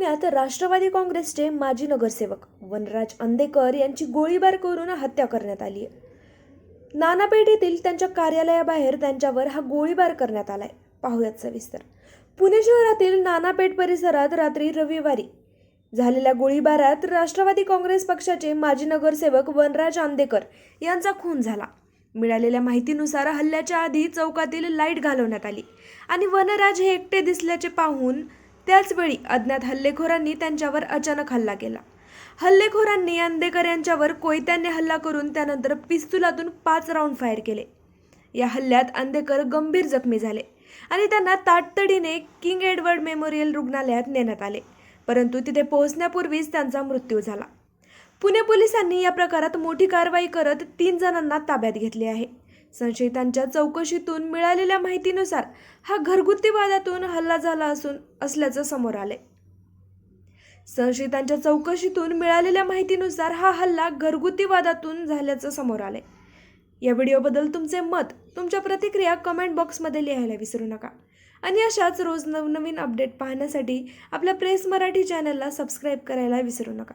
पुण्यात राष्ट्रवादी काँग्रेसचे माजी नगरसेवक वनराज अंदेकर यांची गोळीबार करून हत्या करण्यात आली आहे. नानापेठ येथील त्यांच्या कार्यालयाबाहेर त्यांच्यावर हा गोळीबार करण्यात आलाय. पाहूयात सविस्तर. पुणे शहरातील नानापेठ परिसरात रात्री रविवारी झालेल्या गोळीबारात राष्ट्रवादी काँग्रेस पक्षाचे माजी नगरसेवक वनराज आंदेकर यांचा खून झाला. मिळालेल्या माहितीनुसार हल्ल्याच्या आधी चौकातील लाइट घालवण्यात आली आणि वनराज हे एकटे दिसल्याचे पाहून त्याचवेळी अज्ञात हल्लेखोरांनी त्यांच्यावर अचानक हल्ला केला. हल्लेखोरांनी आंदेकर यांच्यावर कोयत्याने हल्ला करून त्यानंतर पिस्तुलातून पाच राऊंड फायर केले. या हल्ल्यात अंदेकर गंभीर जखमी झाले आणि त्यांना तातडीने किंग एडवर्ड मेमोरियल रुग्णालयात नेण्यात आले परंतु तिथे पोहोचण्यापूर्वीच त्यांचा मृत्यू झाला. पुणे पोलिसांनी या प्रकारात मोठी कारवाई करत तीन जणांना ताब्यात घेतले आहे. संशयितांच्या चौकशीतून मिळालेल्या माहितीनुसार हा घरगुती वादातून हल्ला झाला असून असल्याचं समोर आले संशयितांच्या चौकशीतून मिळालेल्या माहितीनुसार हा हल्ला घरगुती वादातून झाल्याचं समोर आले या व्हिडिओबद्दल तुमचे मत तुमच्या प्रतिक्रिया कमेंट बॉक्समध्ये लिहायला विसरू नका. आणि अशाच रोज नवनवीन अपडेट पाहण्यासाठी आपल्या प्रेस मराठी चॅनलला सबस्क्राईब करायला विसरू नका.